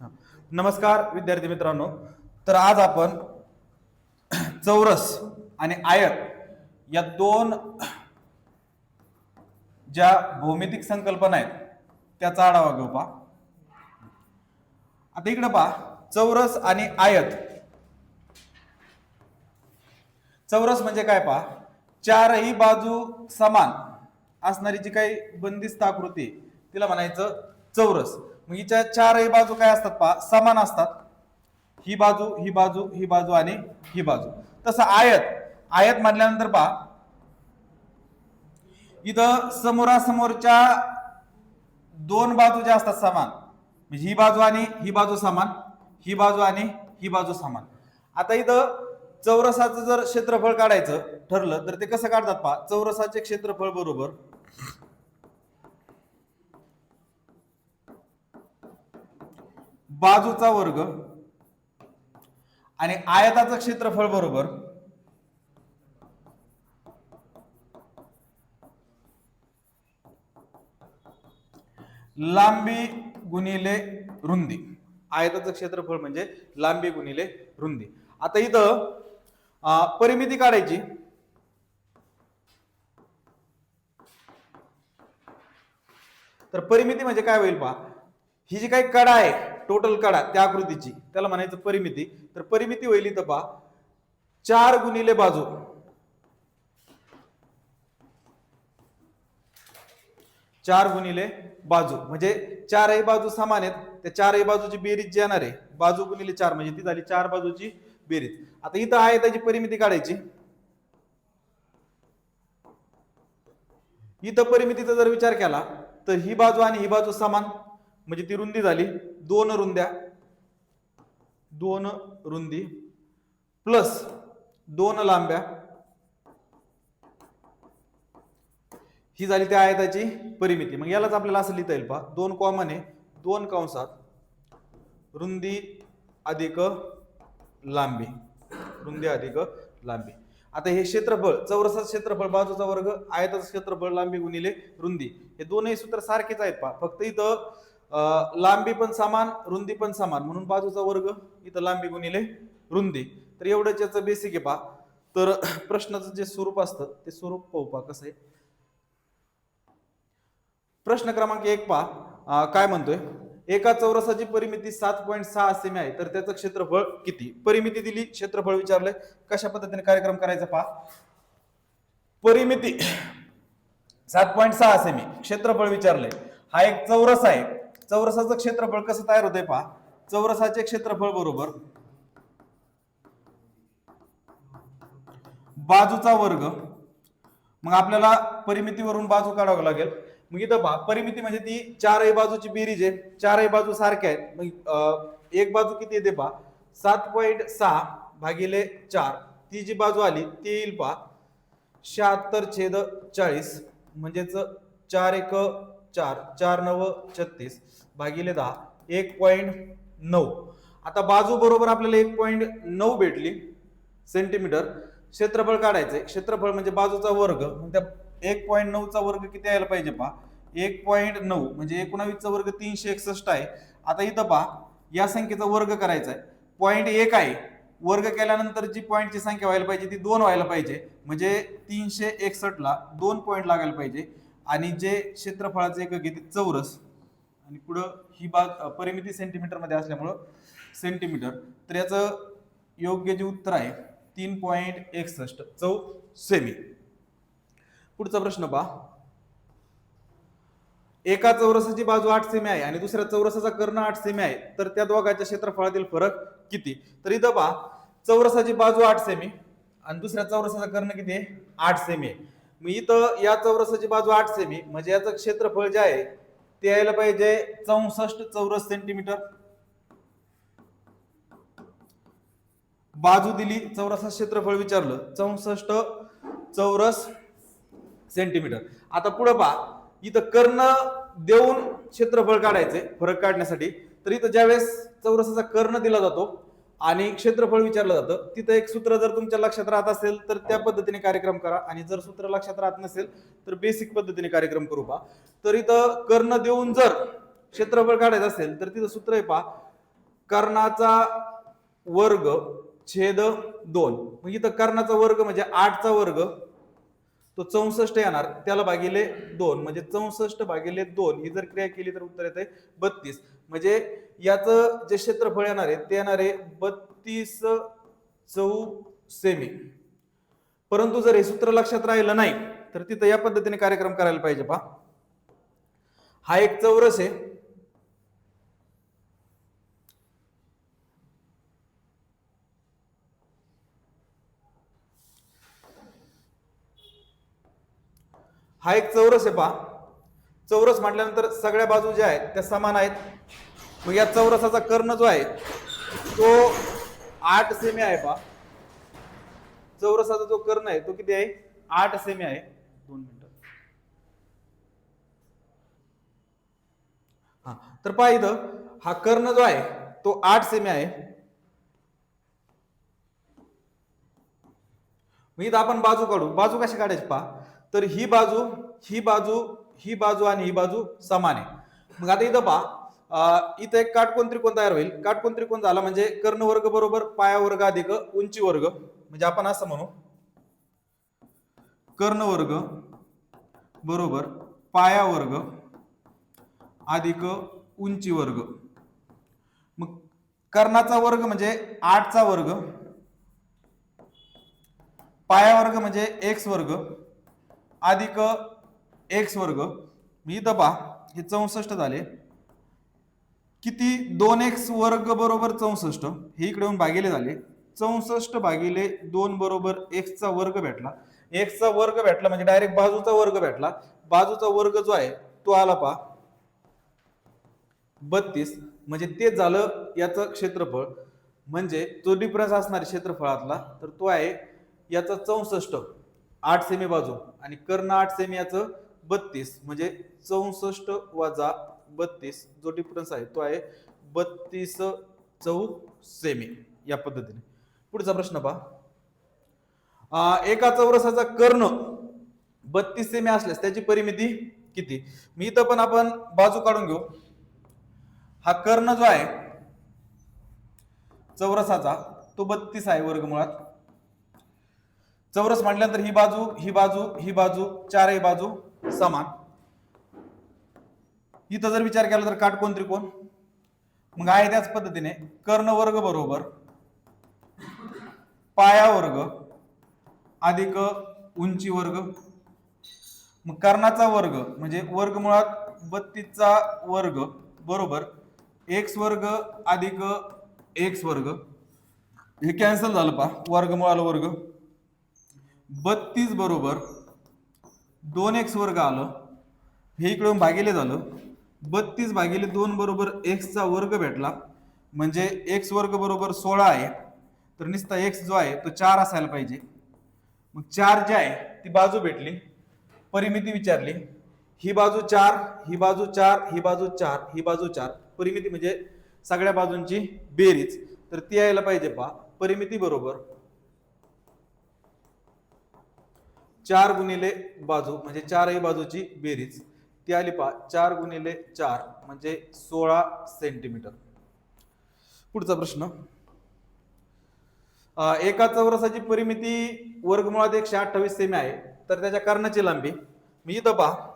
नमस्कार विद्यार्थी मित्रांनो. तर आज आपण चौरस आणि आयत या दोन ज्या भौमितिक संकल्पना आहेत त्याचा आढावा घेऊ पा आता इकडे पहा चौरस आणि आयत. चौरस म्हणजे काय पहा? चारही बाजू समान असणारी जी काही बंदिस्त आकृती तिला म्हणायचं चौरस. मग हिच्या चारही बाजू काय असतात पहा समान असतात. ही बाजू ही बाजू ही बाजू आणि ही बाजू. तसं आयत आयत म्हटल्यानंतर पहा. इथं समोरासमोरच्या दोन बाजू ज्या असतात समान. म्हणजे ही बाजू आणि ही बाजू समान ही बाजू आणि ही बाजू समान. आता इथं चौरसाचं जर क्षेत्रफळ काढायचं ठरलं तर ते कसं काढतात पहा? चौरसाचे क्षेत्रफळ बरोबर बाजूचा वर्ग आणि आयताचं क्षेत्रफळ बरोबर लांबी गुणिले रुंदी. आयताचं क्षेत्रफळ म्हणजे लांबी गुणिले रुंदी. आता इथं परिमिती काढायची. तर परिमिती म्हणजे काय होईल पहा. ही जी काही कडा आहे टोटल काढा त्या आकृतीची. त्याला म्हणायचं परिमिती. तर परिमिती होईल इथं पहा. चार गुणिले बाजू. चार गुणिले बाजू. म्हणजे चारही बाजू समान आहेत. त्या चारही बाजूची बेरीज जी येणार आहे बाजू गुणिले चार म्हणजे ती झाली चार बाजूची बेरीज. आता इथं आहे त्याची परिमिती काढायची. इथं परिमितीचा जर विचार केला तर ही बाजू आणि ही बाजू समान. म्हणजे ती रुंदी झाली. दोन रुंद्या. दोन रुंदी. प्लस दोन लांब्या. ही झाली त्या आयताची परिमिती. मग यालाच आपल्याला असं लिहिता येईल पहा. दोन कॉमन आहे. दोन कंसात रुंदी अधिक लांबी. रुंदी अधिक लांबी. आता हे क्षेत्रफळ चौरसाचं क्षेत्रफळ बाजूचा वर्ग आयताचं क्षेत्रफळ लांबी गुणिले रुंदी. हे दोनही सूत्र सारखेच आहेत पहा. फक्त इथं लांबी पण समान रुंदी पण समान. म्हणून बाजूचा वर्ग इथं लांबी गुणिले रुंदी. तर एवढंच याचं बेसिक आहे पहा तर प्रश्नाचं जे स्वरूप असतं ते स्वरूप पाहू पहा कसं आहे. प्रश्न क्रमांक एक पहा. काय म्हणतोय? एका चौरसाची परिमिती सात पॉईंट सहा सेमी आहे. तर त्याचं क्षेत्रफळ किती? परिमिती दिली क्षेत्रफळ विचारलंय. कशा पद्धतीने कार्यक्रम करायचा पहा? परिमिती सात पॉईंट सहा सेमी क्षेत्रफळ विचारलंय. हा एक चौरस आहे. चौरसाचं क्षेत्रफळ कसं तयार होतंय पहा. चौरसाचे क्षेत्रफळ बरोबर बाजूचा वर्ग. मग आपल्याला परिमितीवरून बाजू काढावं लागेल. मग इथं पहा परिमिती म्हणजे ती चारही बाजूची बेरीज आहे. चारही बाजू सारख्या आहेत. मग एक बाजू किती येते पहा? सात पॉईंट सहा भागिले चार. ती जी बाजू आली ती येईल पहा. शहात्तर छेद चाळीस. म्हणजेच चार एक चार चार नव छत्तीस भागिले दहा एक पॉईंट नऊ. आता बाजू बरोबर आपल्याला एक पॉईंट नऊ भेटली. सेंटीमीटर क्षेत्रफळ काढायचंय. क्षेत्रफळ म्हणजे बाजूचा वर्ग. त्या एक पॉईंट नऊचा वर्ग किती यायला पाहिजे पहा? एक पॉईंट नऊ. म्हणजे एकोणावीसचा वर्ग तीनशे एकसष्ट आहे. आता इथं पहा या संख्येचा वर्ग करायचा आहे पॉईंट एक आहे. वर्ग केल्यानंतर जी पॉईंटची संख्या व्हायला पाहिजे ती दोन व्हायला पाहिजे. म्हणजे तीनशे एकसष्टला दोन पॉईंट लागायला पाहिजे. आणि जे क्षेत्रफळाचे एक घेते चौरस. आणि पुढं ही बाग परिमिती सेंटीमीटरमध्ये असल्यामुळं सेंटीमीटर तर याचं योग्य जे उत्तर आहे तीन पॉईंट एकसष्ट. चौ सेमी पुढचा प्रश्न पहा. एका चौरसाची बाजू आठ सेमी आहे आणि दुसऱ्या चौरसाचा कर्ण आठ सेमी आहे. तर त्या दोघांच्या क्षेत्रफळातील फरक किती? तर इथं पहा चौरसाची बाजू आठ सेमी आणि दुसऱ्या चौरसाचा कर्ण किती आहे? आठ सेमी आहे. मग इथं या चौरसाची बाजू आठ सेमी म्हणजे याचं क्षेत्रफळ जे आहे ते यायला पाहिजे चौसष्ट चौरस सेंटीमीटर बाजू दिली चौरसा क्षेत्रफळ विचारलं चौसष्ट चौरस सेंटीमीटर आता पुढे पहा इथं कर्ण देऊन क्षेत्रफळ काढायचे फरक काढण्यासाठी. तर इथं ज्यावेळेस चौरसाचा कर्ण दिला जातो आणि क्षेत्रफळ विचारलं जातं तिथं एक सूत्र जर तुमच्या लक्षात राहत असेल तर त्या पद्धतीने कार्यक्रम करा. आणि जर सूत्र लक्षात राहत नसेल तर बेसिक पद्धतीने कार्यक्रम करू पहा. तर इथं कर्ण देऊन जर क्षेत्रफळ काढायचं असेल तर तिथं सूत्र आहे पहा. कर्णाचा वर्ग छेद दोन. मग इथं कर्णाचा वर्ग म्हणजे आठचा वर्ग तो चौसष्ट येणार त्याला भागिले दोन. म्हणजे चौसष्ट भागिले दोन ही जर क्रिया केली तर उत्तर येते बत्तीस. म्हणजे याचं जे क्षेत्रफळ येणार आहे ते येणार आहे बत्तीस चौ सेमी. परंतु जर हे सूत्र लक्षात राहिलं नाही तर तिथं या पद्धतीने कार्यक्रम करायला पाहिजे पहा. हा एक चौरस आहे. हा एक चौरस आहे पहा. चौरस म्हटल्यानंतर सगळ्या बाजू ज्या आहेत त्या समान आहेत. मग या चौरसाचा कर्ण जो आहे तो आठ सेमी आहे पहा. चौरसाचा जो कर्ण आहे तो किती आहे? आठ सेमी आहे. दोन मिनिट. हा तर पहा इथं हा कर्ण जो आहे तो आठ सेमी आहे. मग इथं आपण बाजू काढू. बाजू कशी काढायची पहा? तर ही बाजू ही बाजू ही बाजू आणि ही बाजू समान आहे. मग आता इथं पहा इथं एक काटकोन त्रिकोण तयार होईल. काटकोन त्रिकोण झाला म्हणजे कर्ण वर्ग बरोबर पाया वर्ग अधिक उंची वर्ग. म्हणजे आपण असं म्हणू कर्ण वर्ग बरोबर पाया वर्ग अधिक उंची वर्ग. मग कर्णाचा वर्ग म्हणजे आठचा वर्ग. पाया वर्ग म्हणजे एक्स वर्ग. अधिक एक्स वर्ग मी इथं पहा हे चौसष्ट झाले. किती? दोन एक्स वर्ग बरोबर चौसष्ट. हे इकडे येऊन भागिले झाले. चौसष्ट भागिले दोन बरोबर एक्सचा वर्ग भेटला. एक्सचा वर्ग भेटला म्हणजे डायरेक्ट बाजूचा वर्ग भेटला. बाजूचा वर्ग जो आहे तो आला पहा. बत्तीस. म्हणजे ते झालं याचं क्षेत्रफळ. म्हणजे जो डिफरन्स असणार क्षेत्रफळातला तर तो आहे याचा चौसष्ट. आठ सेमी बाजू. आणि कर्ण आठ सेमी याचं बत्तीस म्हणजे चौसष्ट वजा बत्तीस जो डिफरन्स आहे तो आहे बत्तीस चौ सेमी या पद्धतीने. पुढचा प्रश्न पहा. एका चौरसाचा कर्ण बत्तीस सेमी असल्यास त्याची परिमिती किती? मी इथं पण आपण बाजू काढून घेऊ. हा कर्ण जो आहे चौरसाचा तो बत्तीस आहे वर्गमुळात. चौरस म्हटल्यानंतर ही बाजू ही बाजू ही बाजू चारही बाजू समान. इथं जर विचार केला तर काटकोण त्रिकोण. मग आहे त्याच पद्धतीने कर्ण वर्ग बरोबर पाया वर्ग अधिक उंची वर्ग. मग कर्णाचा वर्ग म्हणजे वर्ग मुळात बत्तीसचा वर्ग बरोबर एक्स वर्ग अधिक एक्स वर्ग. हे कॅन्सल झालं पा वर्गमुळाला वर्ग. बत्तीस बरोबर दोन एक्स वर्ग आलं. हे इकडून भागिले झालं. बत्तीस भागिले दोन बरोबर एक्सचा वर्ग भेटला. म्हणजे एक्स वर्ग बरोबर सोळा आहे. तर नुसता एक्स जो आहे तो चार असायला पाहिजे. मग चार जे आहे ती बाजू भेटली. परिमिती विचारली. ही बाजू चार ही बाजू चार ही बाजू चार ही बाजू चार. परिमिती म्हणजे सगळ्या बाजूंची बेरीज. तर ती यायला पाहिजे पा परिमिती बरोबर चार गुणिले बाजू म्हणजे चारही बाजूची बेरीज. ती आली पहा चार गुणिले चार म्हणजे सोळा सेंटीमीटर. पुढचा प्रश्न. एका चौरसाची परिमिती वर्गमुळात एकशे अठ्ठावीस सेमी आहे तर त्याच्या कर्णाची लांबी. मी इथं पहा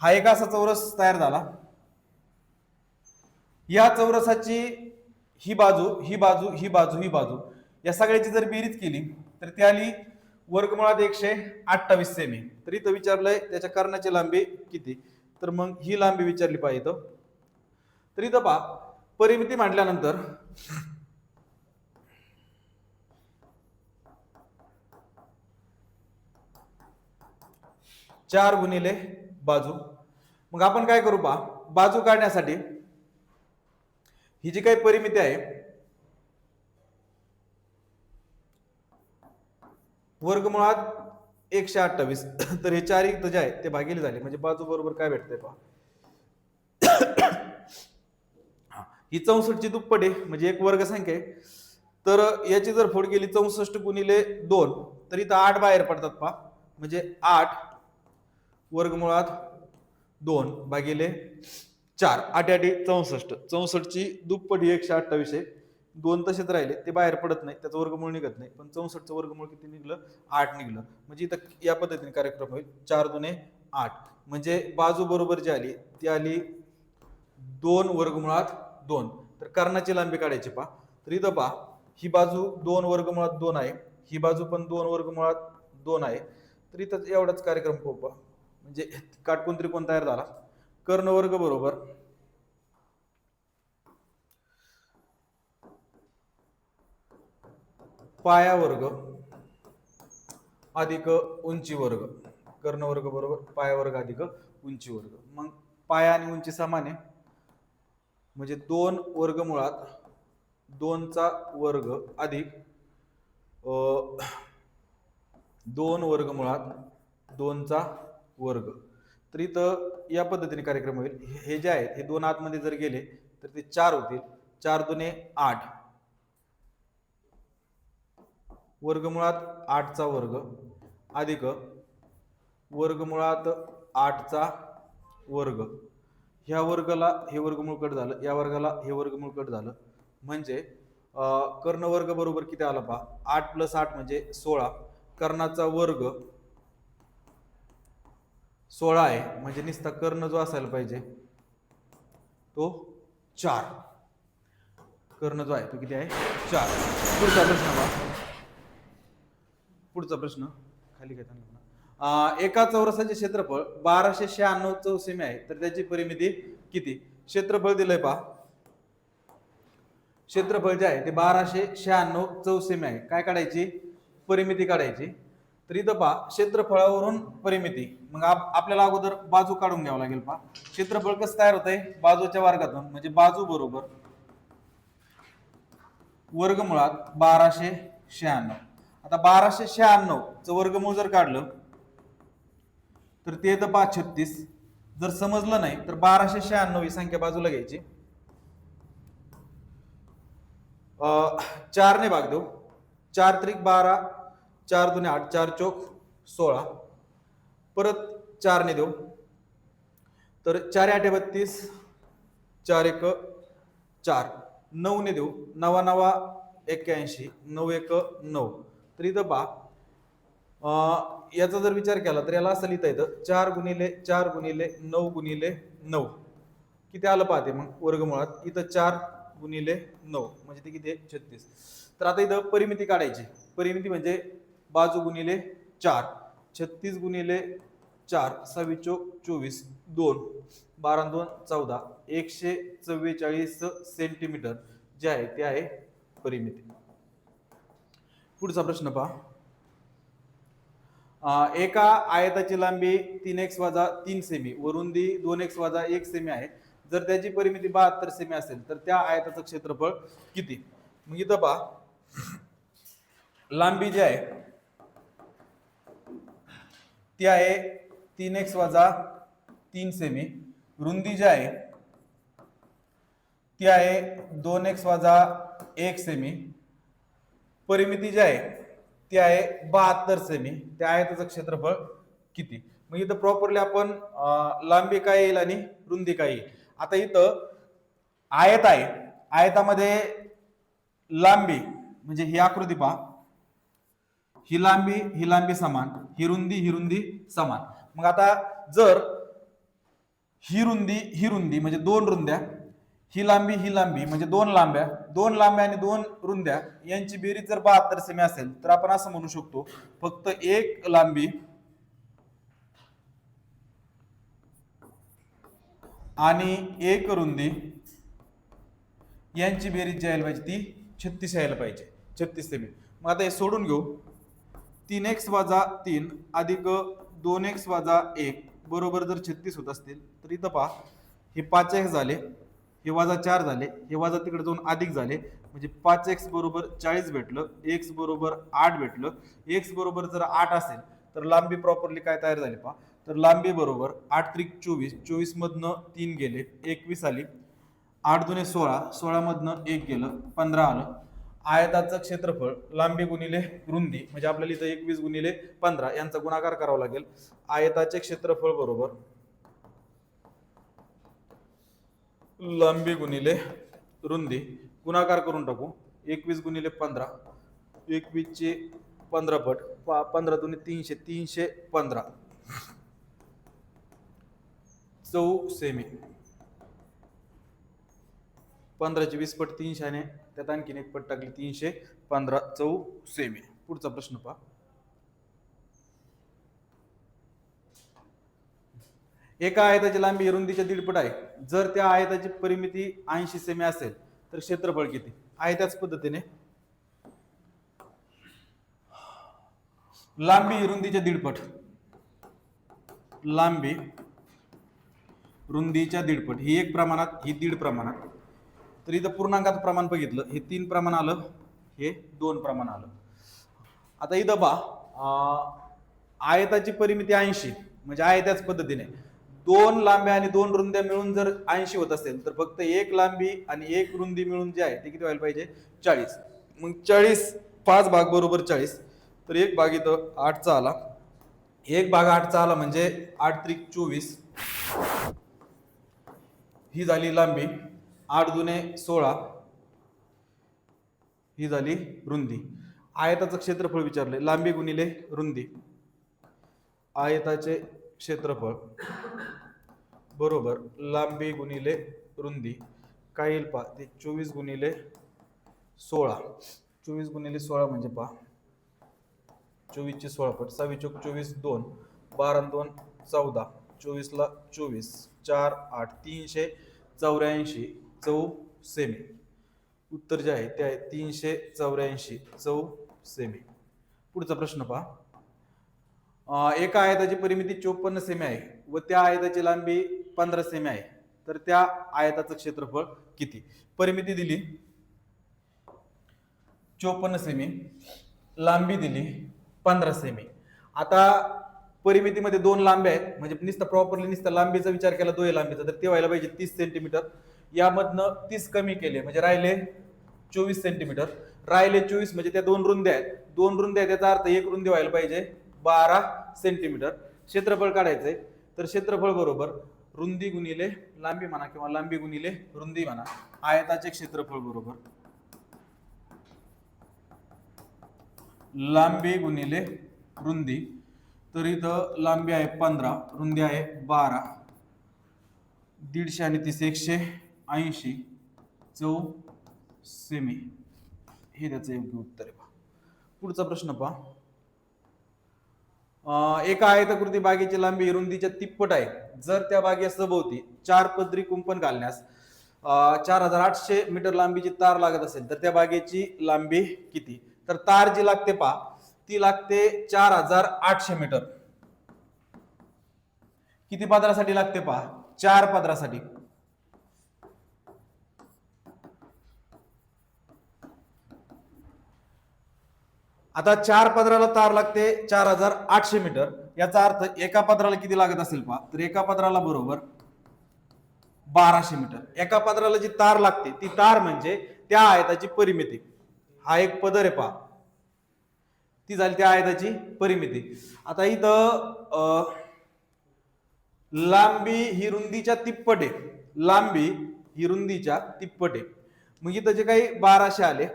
हा एक असा चौरस तयार झाला. या चौरसाची ही बाजू ही बाजू ही बाजू ही बाजू या सगळ्याची जर बेरीज केली तर ती आली वर्गमुळात एकशे अठ्ठावीस सेमी तर इथं विचारलंय त्याच्या कर्णाची लांबी किती? तर मग ही लांबी विचारली पाहिजे तर इथं पहा परिमिती मांडल्यानंतर चार गुणिले बाजू. मग आपण काय करू पहा बाजू काढण्यासाठी ही जी काही परिमिती आहे वर्गमुळात एकशे अठ्ठावीस. तर हे चार एक जे आहे ते भागिले झाले. म्हणजे बाजू बरोबर काय भेटतंय पहा. ही चौसष्टची दुप्पट आहे. म्हणजे एक वर्ग संख्या आहे. तर याची जर फोड केली चौसष्ट गुणिले दोन तर इथं आठ बाहेर पडतात पहा. म्हणजे आठ वर्गमुळात दोन भागिले चार. आठ आठ चौसष्ट. चौसष्टची दुप्पट ही एकशे अठ्ठावीस आहे. दोन तसेच राहिले ते बाहेर पडत नाही त्याचं वर्गमूळ निघत नाही. पण चौसष्टचं वर्गमूळ किती निघलं? आठ निघलं. म्हणजे इथं या पद्धतीने कार्यक्रम होईल. चार दुने आठ. म्हणजे बाजू बरोबर जी आली ती आली दोन वर्गमुळात दोन. तर कर्णाची लांबी काढायची पा तर इथं पा ही बाजू दोन वर्गमुळात दोन आहे. ही बाजू पण दोन वर्गमुळात दोन आहे. तर इथं एवढाच कार्यक्रम पाहू पा म्हणजे काटकोण त्रिकोण तयार झाला? कर्ण वर्ग बरोबर पाया वर्ग अधिक उंची वर्ग. कर्ण वर्ग बरोबर पाया वर्ग अधिक उंची वर्ग. मग पाया आणि उंची समान आहे. म्हणजे दोन वर्ग मुळात दोनचा वर्ग अधिक दोन वर्ग मुळात दोनचा वर्ग. तर इथं या पद्धतीने कार्यक्रम होईल. हे- जे आहेत हे दोन आतमध्ये जर गेले तर ते चार होतील. चार दुने आठ. वर्गमुळात आठचा वर्ग अधिक वर्गमुळात आठचा वर्ग. ह्या वर्गाला हे वर्गमूळ कट झालं या वर्गाला हे वर्गमूळ कट झालं. म्हणजे कर्णवर्ग कर्ण बरोबर किती आला पहा? आठ प्लस आठ म्हणजे सोळा. कर्णाचा वर्ग सोळा आहे म्हणजे निस्ता कर्ण जो असायला पाहिजे तो चार. कर्ण जो आहे तो किती आहे? चार. पुढचा प्रश्न पहा. पुढचा प्रश्न खाली घेताना एका चौरसाचे क्षेत्रफळ बाराशे शहाण्णव चौसेमी आहे. तर त्याची परिमिती किती? क्षेत्रफळ दिलंय पहा. क्षेत्रफळ जे आहे ते बाराशे शहाण्णव चौसेमी आहे. काय काढायची? परिमिती काढायची. तर इथं पहा क्षेत्रफळावरून परिमिती. मग आप- आपल्याला अगोदर बाजू काढून घ्यावं लागेल पहा. क्षेत्रफळ कसं तयार होतंय? बाजूच्या वर्गातून म्हणजे बाजू बरोबर. वर्गमुळात बाराशे शहाण्णव. आता बाराशे शहाण्णव च वर्गमूळ जर काढलं तर ते येतं पाच छत्तीस. जर समजलं नाही तर बाराशे शहाण्णव ही संख्या बाजूला घ्यायची. चारने भाग देऊ. चार त्रिक बारा चार दुने आठ चार चौक सोळा. परत चारने देऊ. तर चार आठे बत्तीस चार एक चार. नऊने देऊ. नवा नवा एक्क्याऐंशी नऊ एक नऊ. तर इथं पहा. याचा जर विचार केला तर याला असं लिहिता येतं चार गुणिले चार गुणिले नऊ गुणिले नऊ. किती आलं पाहते मग वर्गमुळात. इथं चार गुणिले नऊ म्हणजे ते किती आहे? छत्तीस. तर आता इथं परिमिती काढायची. परिमिती म्हणजे बाजू गुणिले चार छत्तीस गुणिले चार सव्वीस चोक चोवीस दोन. बारा दोन चौदा. एकशे चव्वेचाळीस सेंटीमीटर जे आहे ते आहे परिमिती. पुढचा प्रश्न पहा. एका आयताची लांबी तीन एक्स वजा तीन सेमी व रुंदी दोन एक्स वजा एक सेमी आहे. जर त्याची परिमिती बहात्तर सेमी असेल तर त्या आयताचं क्षेत्रफळ किती? मग इथं पहा. लांबी जी आहे ती आहे तीन एक्स वजा तीन सेमी रुंदी जी आहे ती आहे दोन एक्स वजा एक सेमी परिमिती जी आहे ती आहे बहात्तर सेमी त्या आयताचं क्षेत्रफळ किती? मग इथं प्रॉपरली आपण लांबी काय येईल आणि रुंदी काय येईल? आता इथं आयत आहे. आयतामध्ये लांबी म्हणजे ही आकृती पहा. ही लांबी ही लांबी समान. ही रुंदी ही रुंदी समान. मग आता जर ही रुंदी ही रुंदी म्हणजे दोन रुंद्या ही लांबी ही लांबी म्हणजे दोन लांब्या दोन लांब्या आणि दोन रुंद्या यांची बेरीज जर बहात्तर सेमी असेल तर आपण असं म्हणू शकतो फक्त एक लांबी आणि एक रुंदी यांची बेरीज जी यायला पाहिजे ती छत्तीस यायला पाहिजे छत्तीस सेमी मग आता हे सोडून घेऊ. तीन एक्स वजा तीन अधिक दोन एक्स वजा एक बरोबर जर छत्तीस होत असतील तर इथं पहा हे पाच एक्स झाले. हे वजा चार झाले हे वजा तिकडे जाऊन अधिक झाले. म्हणजे पाच एक्स बरोबर चाळीस भेटलं एक्स बरोबर आठ भेटलं. एक्स बरोबर जर आठ असेल तर लांबी प्रॉपरली काय तयार झाली पहा. तर लांबी बरोबर आठ त्रिक चोवीस चोवीस मधनं तीन गेले एकवीस आली. आठ दुने सोळा सोळामधनं एक गेलं पंधरा आलं. आयताचं क्षेत्रफळ लांबी गुणिले रुंदी म्हणजे आपल्याला इथं एकवीस गुणिले पंधरा यांचा गुणाकार करावा लागेल. आयताचे क्षेत्रफळ बरोबर लांबी गुणिले रुंदी. गुणाकार करून टाकू. एकवीस गुणिले पंधरा. एकवीसचे पंधरा पट. पा- पंधरा दोन्ही तीनशे तीनशे पंधरा. चौ सेमी. पंधराचे वीस पट तीनशेने त्यात आणखीन एक पट टाकली तीनशे पंधरा. चौ सेमी. पुढचा प्रश्न पहा. एका आयताची लांबी रुंदीच्या दीडपट आहे. जर त्या आयताची परिमिती ऐंशी सेमी असेल तर क्षेत्रफळ किती? आहे त्याच पद्धतीने. लांबी रुंदीच्या दीडपट. लांबी रुंदीच्या दीडपट. ही एक प्रमाणात ही दीड प्रमाणात. तर इथं पूर्णांकात प्रमाण बघितलं. हे तीन प्रमाण आलं हे दोन प्रमाण आलं. आता इथं बा आयताची परिमिती ऐंशी म्हणजे आहे त्याच पद्धतीने. दोन लांब्या आणि दोन रुंद्या मिळून जर ऐंशी होत असेल तर फक्त एक लांबी आणि एक रुंदी मिळून जे आहे ते किती व्हायला पाहिजे? चाळीस. मग चाळीस पाच भाग बरोबर चाळीस. तर एक भाग इथं आठचा आला. एक भाग आठचा आला म्हणजे आठ त्रिक चोवीस. ही झाली लांबी आठ दुने सोळा. ही झाली रुंदी. आयताचं क्षेत्रफळ विचारले लांबी गुणिले रुंदी. आयताचे क्षेत्रफळ. बरोबर. लांबी गुणिले रुंदी. काय येईल पहा. ते चोवीस गुणिले सोळा. चोवीस गुणिले सोळा म्हणजे पहा. चोवीसचे सोळा पट. सहावी चोक चोवीस दोन. बारा दोन चौदा. चोवीसला चोवीस. चार आठ. तीनशे चौऱ्याऐंशी. चौ सेमी. उत्तर जे आहे ते आहे तीनशे चौऱ्याऐंशी. चौ सेमी. पुढचा प्रश्न पहा. एका आयताची परिमिती चोपन्न सेमी आहे व त्या आयताची लांबी पंधरा सेमी आहे. तर त्या आयताचं क्षेत्रफळ किती? परिमिती दिली. चोपन्न सेमी. लांबी दिली पंधरा सेमी. आता परिमितीमध्ये दोन लांब्या आहेत. म्हणजे नुसतं प्रॉपरली नुसतं लांबीचा विचार केला दोन लांबीचा तर ते व्हायला पाहिजे तीस सेंटीमीटर यामधनं तीस कमी केले म्हणजे राहिले चोवीस सेंटीमीटर राहिले चोवीस म्हणजे त्या दोन रुंद्या आहेत. दोन रुंद्या आहेत त्याचा अर्थ एक रुंदी व्हायला पाहिजे. बारा सेंटीमीटर क्षेत्रफळ काढायचं आहे तर क्षेत्रफळ बरोबर रुंदी गुणिले लांबी म्हणा किंवा लांबी गुणिले रुंदी म्हणा आयताचे क्षेत्रफळ बरोबर. लांबी गुणिले रुंदी. तर इथं लांबी आहे पंधरा रुंदी आहे बारा. दीडशे आणि तीस एकशे ऐंशी चौ सेमी. हे त्याचं योग्य उत्तर आहे पहा पुढचा प्रश्न पहा. एका आयताकृती बागेची लांबी रुंदीच्या तिप्पट आहे. जर त्या बागे सभोवती चार पदरी कुंपण घालण्यास चार हजार आठशे मीटर लांबीची तार लागत असेल तर त्या बागेची लांबी किती? तर तार जी लागते पहा ती लागते चार हजार आठशे मीटर. किती पदरासाठी लागते पहा? चार पदरासाठी. आता चार पदराला तार लागते चार हजार आठशे मीटर. याचा अर्थ एका पदराला किती लागत असेल पहा? तर एका पदराला बरोबर बाराशे मीटर. एका पदराला जी तार लागते ती तार म्हणजे त्या आयताची परिमिती. हा एक पदर आहे पहा. ती झाली त्या आयताची परिमिती. आता इथं लांबी ही रुंदीच्या तिप्पट आहे. लांबी ही रुंदीच्या तिप्पट आहे. मग इथं जे काही बाराशे आले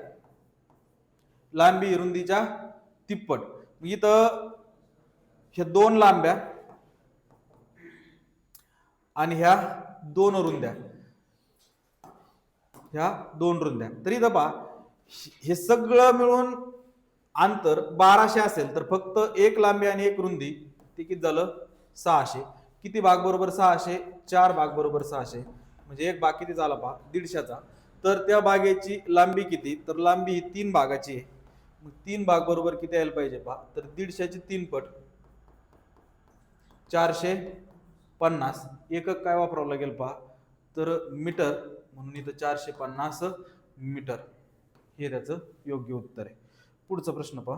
लांबी रुंदीच्या तिप्पट. इथं ह्या दोन लांब्या आणि ह्या दोन रुंद्या. ह्या दोन रुंद्या. तरी इथं हे सगळं मिळून अंतर बाराशे असेल तर फक्त एक लांबी आणि एक रुंदी ते किती झालं? सहाशे. किती भाग बरोबर सहाशे? चार भाग बरोबर सहाशे. म्हणजे एक भाग किती झाला पहा दीडशेचा. तर त्या बागेची लांबी किती? तर लांबी ही तीन भागाची आहे. मग तीन भाग बरोबर किती यायला पाहिजे? पहा तर दीडशेचे तीन पट. चारशे पन्नास. एकक काय वापरावं लागेल पहा? तर मीटर म्हणून इथं चारशे पन्नास मीटर. हे त्याचं योग्य उत्तर आहे. पुढचा प्रश्न पहा.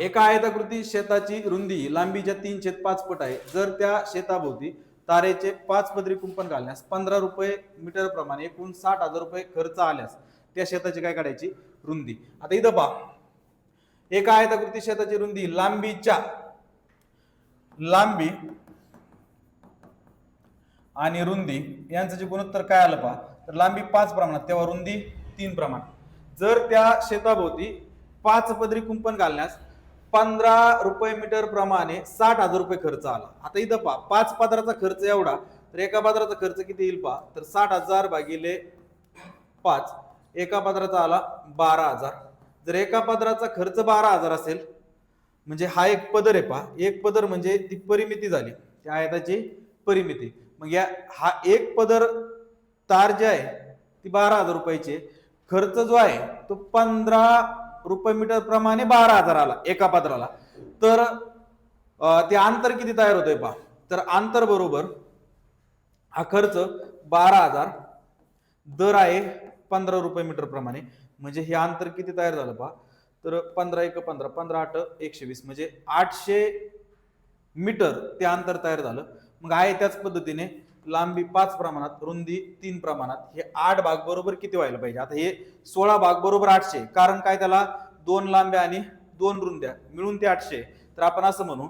एका आयताकृती शेताची रुंदी लांबीच्या तीन छेद पाच पट आहे. जर त्या शेताभोवती तारेचे पाच पदरी कुंपण घालण्यास पंधरा रुपये मीटर प्रमाणे एकूण साठ हजार रुपये खर्च आल्यास त्या शेताची काय काढायची? रुंदी. आता इथं पहा. एका आयताकृती शेताची रुंदी लांबीच्या. लांबी आणि रुंदी यांचं जे गुणोत्तर काय आलं पहा? तर लांबी पाच प्रमाणात तेव्हा रुंदी तीन प्रमाण. जर त्या शेताभोवती पाच पदरी कुंपण घालण्यास पंधरा रुपये मीटर प्रमाणे साठ हजार रुपये खर्च आला. आता इथं पहा पाच पदराचा खर्च एवढा तर एका पदराचा खर्च किती येईल पहा? तर साठ हजार भागिले पाच. एका पदराचा आला बारा हजार. जर एका पदराचा खर्च बारा हजार असेल म्हणजे हा एक पदर आहे पहा. एक पदर म्हणजे ती परिमिती झाली. त्या आयताची परिमिती. मग या हा एक पदर तार जे आहे ती बारा हजार रुपयाची आहे. खर्च जो आहे तो पंधरा रुपये मीटर प्रमाणे बारा हजार आला एका पदराला. तर ते अंतर किती तयार होतंय पहा. तर अंतर बरोबर हा खर्च बारा हजार. दर आहे पंधरा रुपये मीटर प्रमाणे. म्हणजे हे अंतर किती तयार झालं पहा. तर पंधरा एक पंधरा पंधरा आठ एकशे वीस. म्हणजे आठशे मीटर ते अंतर तयार झालं. मग आहे त्याच पद्धतीने लांबी पाच प्रमाणात रुंदी तीन प्रमाणात. हे आठ भाग बरोबर किती व्हायला पाहिजे? आता हे सोळा भाग बरोबर आठशे. कारण काय त्याला? दोन लांब्या आणि दोन रुंद्या. मिळून ते आठशे. तर आपण असं म्हणू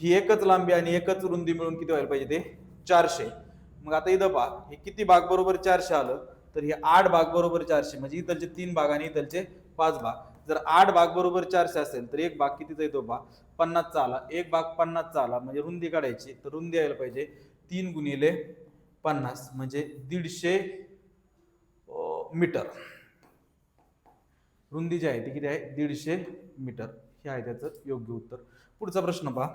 ही एकच लांबी आणि एकच रुंदी मिळून किती व्हायला पाहिजे ते? चारशे. मग आता इथं पहा हे किती भाग बरोबर चारशे आलं? तर हे आठ भाग बरोबर चारशे म्हणजे इथलचे तीन भाग आणि इथलचे पाच भाग. जर आठ भाग बरोबर चारशे असेल तर एक भाग कितीचा येतो भाग पन्नासचा आला. एक भाग पन्नासचा आला म्हणजे रुंदी काढायची तर रुंदी यायला पाहिजे तीन गुणिले पन्नास म्हणजे दीडशे मीटर. रुंदी जी आहे ती किती आहे? दीडशे मीटर. हे आहे त्याचं योग्य उत्तर. पुढचा प्रश्न पहा.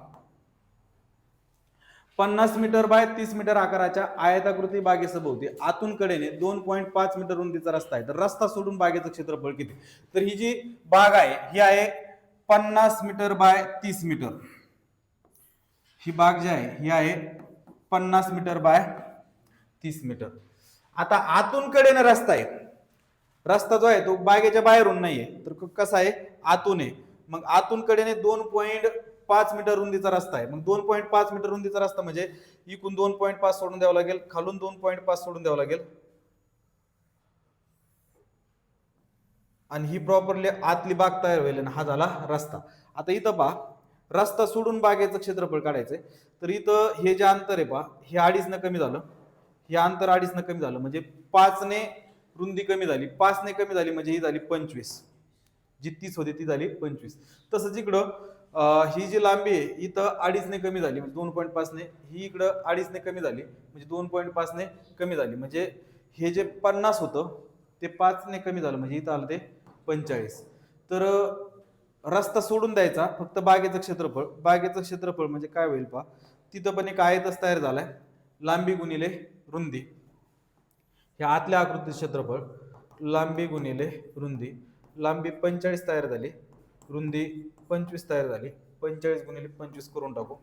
पन्नास मीटर बाय तीस मीटर आकाराच्या आयताकृती बागेसभोवती आतून कडेने दोन पॉईंट पाच मीटर रुंदीचा रस्ता आहे. तर रस्ता सोडून बागेचं क्षेत्रफळ किती? तर ही जी बाग आहे ही आहे पन्नास मीटर बाय तीस मीटर. ही बाग जी आहे ही आहे पन्नास मीटर बाय तीस मीटर. आता आतून कडेने रस्ता आहे. रस्ता जो आहे तो बागेच्या बाहेरून नाहीये. तर क- कसा आहे? आतून आहे. मग आतून कडेने दोन पॉईंट पाच मीटर रुंदीचा रस्ता आहे. मग दोन पॉईंट पाच मीटर रुंदीचा रस्ता म्हणजे इकून दोन पॉईंट पाच सोडून द्यावं लागेल खालून दोन पॉईंट पाच सोडून द्यावं लागेल. आणि ही प्रॉपरली आतली बाग तयार होईल आणि हा झाला रस्ता. आता इथं पहा रस्ता सोडून बागेचं क्षेत्रफळ काढायचंय. तर इथं हे जे अंतर आहे पहा हे अडीचनं कमी झालं. हे अंतर अडीचनं कमी झालं म्हणजे पाचने रुंदी कमी झाली. पाचने कमी झाली म्हणजे ही झाली पंचवीस. जी तीस होती ती झाली पंचवीस. तसंच इकडं ही जी लांबी आहे इथं अडीचने कमी झाली म्हणजे दोन पॉईंट पाचने. ही इकडं अडीचने कमी झाली म्हणजे दोन पॉईंट पाचने कमी झाली. म्हणजे हे जे पन्नास होतं ते पाचने कमी झालं म्हणजे इथं आलं ते पंचेचाळीस. तर रस्ता सोडून द्यायचा फक्त बागेचं क्षेत्रफळ. बागेचं क्षेत्रफळ म्हणजे काय होईल पहा तिथं पण एक आयतच तयार झालाय लांबी गुणिले रुंदी. ह्या आतल्या आकृतीचं क्षेत्रफळ लांबी गुणिले रुंदी. लांबी पंचेचाळीस तयार झाली रुंदी पंचवीस तयार झाली. पंचेचाळीस गुणिले पंचवीस करून टाकू.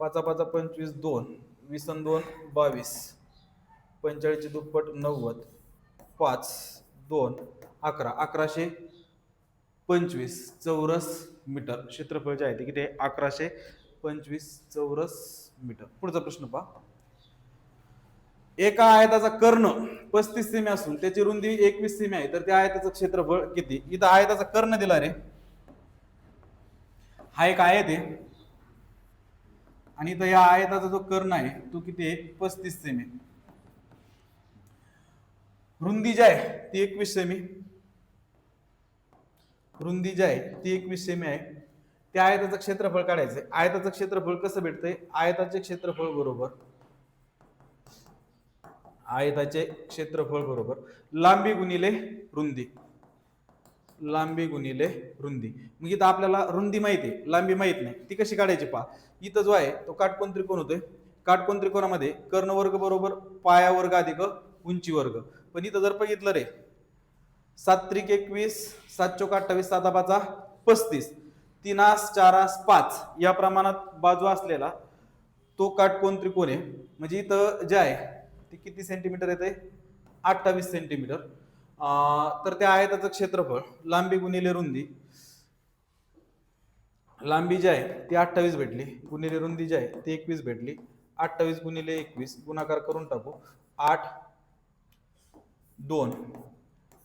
पाचा पाचा पंचवीस दोन. वीस आणि दोन बावीस. पंचेचाळीसचे दुप्पट नव्वद. पाच दोन अकरा. अकराशे पंचवीस चौरस मीटर. क्षेत्रफळ जे आहे ते किती आहे? अकराशे पंचवीस चौरस मीटर. पुढचा प्रश्न पहा. एका आयताचा कर्ण पस्तीस सेमी असून त्याची रुंदी एकवीस सेमी आहे. तर त्या आयताचं क्षेत्रफळ किती? इथं आयताचा कर्ण दिला रे. हा एक आयत आहे. आणि इथं या आयताचा जो कर्ण आहे तो किती आहे? पस्तीस सेमी रुंदी जी आहे ती एकवीस सेमी रुंदी जी आहे ती एकवीस सेमी आहे. त्या आयताचं क्षेत्रफळ काढायचंय. आयताचं क्षेत्रफळ कसं भेटतंय? आयताचे क्षेत्रफळ बरोबर. आयताचे क्षेत्रफळ बरोबर. लांबी गुणिले रुंदी. लांबी गुणिले रुंदी. मग इथं आपल्याला रुंदी माहिती आहे लांबी माहीत नाही. ती कशी काढायची पहा. इथं जो आहे तो काटकोन त्रिकोण होतोय. काटकोन त्रिकोणामध्ये कर्णवर्ग बरोबर पाया वर्ग अधिक उंची वर्ग. पण इथं जर बघितलं रे सात त्रिक एकवीस सात चौक अठ्ठावीस सात पाचा पस्तीस तीनास चारास पाच या प्रमाणात बाजू असलेला तो काटकोन त्रिकोण आहे. म्हणजे इथं जे आहे ते किती सेंटीमीटर येते अठ्ठावीस सेंटीमीटर तर त्या आयताचं क्षेत्रफळ. लांबी गुणिले रुंदी. लांबी जी आहे ती अठ्ठावीस भेटली. गुणिले रुंदी जी आहे ती एकवीस भेटली. अठ्ठावीस गुणिले एकवीस गुणाकार करून टाकू. आठ दोन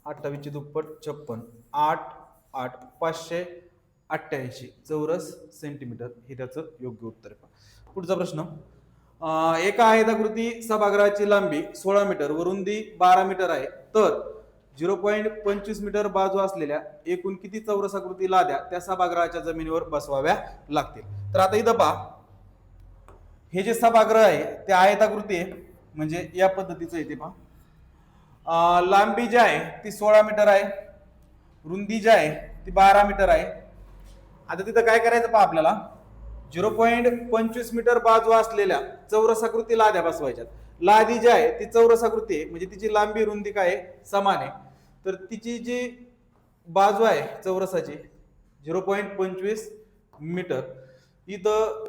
अठ्ठावीसची दुप्पट छप्पन. आठ आठ पाचशे अठ्ठ्याऐंशी. चौरस सेंटीमीटर. हे त्याचं योग्य उत्तर आहे पुढचा प्रश्न. एका आयताकृती सभागृहाची लांबी सोळा मीटर. व रुंदी बारा मीटर आहे. तर झिरो पॉईंट पंचवीस मीटर बाजू असलेल्या एकूण किती चौरसाकृती लाद्या त्या सभागृहाच्या जमिनीवर बसवाव्या लागतील. तर आता इथं पहा. हे जे सभागृह आहे ते आयताकृती आहे. म्हणजे या पद्धतीचं आहे ते पहा. लांबी जी आहे ती सोळा मीटर आहे. रुंदी जी आहे ती बारा मीटर आहे. आता तिथं काय करायचं पहा आपल्याला? झिरो पॉईंट पंचवीस मीटर बाजू असलेल्या चौरसाकृती लाद्या बसवायच्यात. लादी जी आहे ती चौरसाकृती आहे. म्हणजे तिची लांबी रुंदी काय समान आहे. तर तिची जी बाजू आहे चौरसाची झिरो पॉईंट पंचवीस मीटर. इथं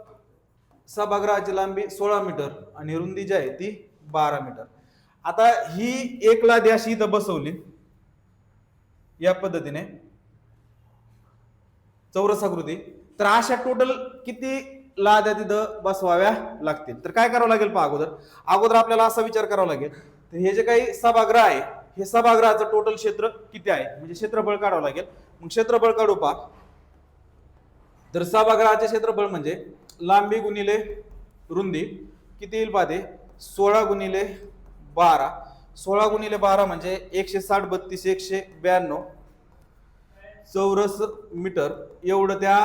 सभागृहाची लांबी सोळा मीटर आणि रुंदी जी आहे ती बारा मीटर. आता ही एक लादी अशी इथं बसवली. या पद्धतीने. चौरसाकृती. तर अशा टोटल किती लाद्या तिथं बसवाव्या लागतील. तर काय करावं लागेल पहा अगोदर? अगोदर आपल्याला असा विचार करावा लागेल. तर हे जे काही सभागृह आहे हे सभागृहाचं टोटल क्षेत्र किती आहे? म्हणजे क्षेत्रफळ काढावं लागेल. मग क्षेत्रफळ काढू पहा. तर सभागृहाचे क्षेत्रफळ म्हणजे लांबी गुणिले रुंदी किती येईल पाहते सोळा गुणिले बारा. सोळा गुणिले बारा म्हणजे एकशे साठ बत्तीस एकशे ब्याण्णव. चौरस मीटर. एवढं त्या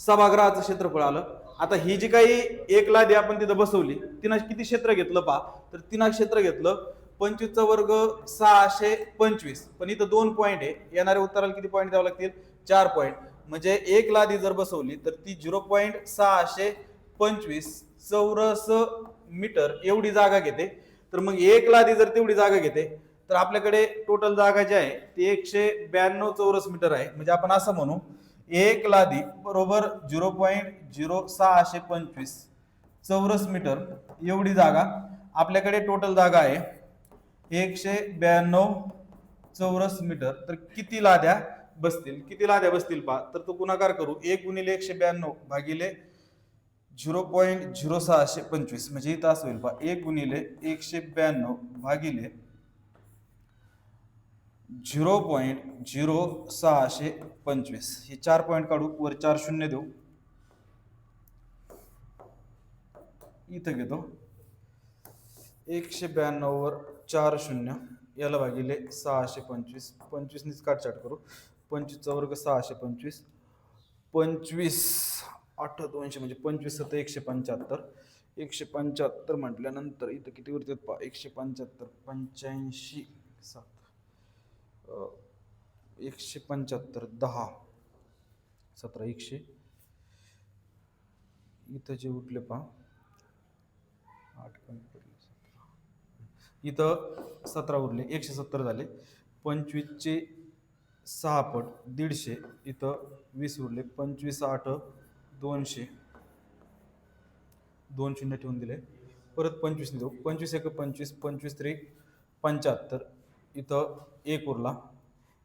सभागृहाचं क्षेत्रफळ आलं. आता ही जी काही एक लादी आपण तिथं बसवली तिनं किती क्षेत्र घेतलं पा तर तिनं क्षेत्र घेतलं पंचवीसचा वर्ग सहाशे पंचवीस. पण इथं दोन पॉईंट आहे. येणाऱ्या उत्तराला किती पॉईंट द्यावं लागतील? चार पॉईंट म्हणजे एक लादी जर बसवली तर ती झिरो पॉईंट सहाशे पंचवीस चौरस मीटर एवढी जागा घेते. तर मग एक लादी जर तेवढी जागा घेते तर आपल्याकडे टोटल जागा जी आहे ती एकशे ब्याण्णव चौरस मीटर आहे. म्हणजे आपण असं म्हणू एक लादी बरोबर झिरो पॉईंट झिरो सहाशे पंचवीस. चौरस मीटर. एवढी जागा. आपल्याकडे टोटल जागा आहे. एकशे ब्याण्णव चौरस मीटर. तर किती लाद्या बसतील? किती लाद्या बसतील पा तर तो गुणाकार करू. एक गुणिले एकशे ब्याण्णव भागिले झिरो पॉईंट झिरो सहाशे पंचवीस. म्हणजे इथं असं होईल पा एक गुणिले एकशे ब्याण्णव भागिले झिरो पॉईंट झिरो सहाशे पंचवीस. हे चार पॉईंट काढू वर चार शून्य देऊ. इथं घेतो. एकशे ब्याण्णववर चार शून्य याला भागिले सहाशे पंचवीस. पंचवीसनीच काटछाट करू. पंचवीसचा वर्ग सहाशे पंचवीस. पंचवीस आठ दोनशे म्हणजे पंचवीस सत्तर एकशे पंच्याहत्तर. एकशे पंच्याहत्तर म्हटल्यानंतर इथं किती उरतात पहा? एकशे पंच्याहत्तर पंच्याऐंशी सात. एकशे पंच्याहत्तर दहा सतरा एकशे. इथं जे उठले पहा. आठ कमी पडले सतरा. इथं सतरा उरले एकशे सत्तर झाले. पंचवीसचे सहा पट दीडशे. इथं वीस उरले पंचवीस आठ दोनशे. दोन शून्य ठेवून दिले. परत पंचवीस देऊ. पंचवीस एक पंचवीस पंचवीस त्रिक पंच्याहत्तर. इथं एक उरला.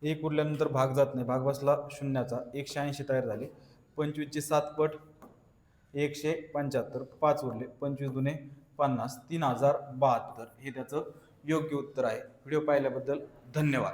एक उरल्यानंतर भाग जात नाही. भाग बसला शून्याचा. एकशे ऐंशी तयार झाले. पंचवीसचे सात पट. एकशे पंच्याहत्तर. पाच उरले. पंचवीस दुने पन्नास. तीन हजार बहात्तर. हे त्याचं योग्य उत्तर आहे. व्हिडिओ पाहिल्याबद्दल धन्यवाद.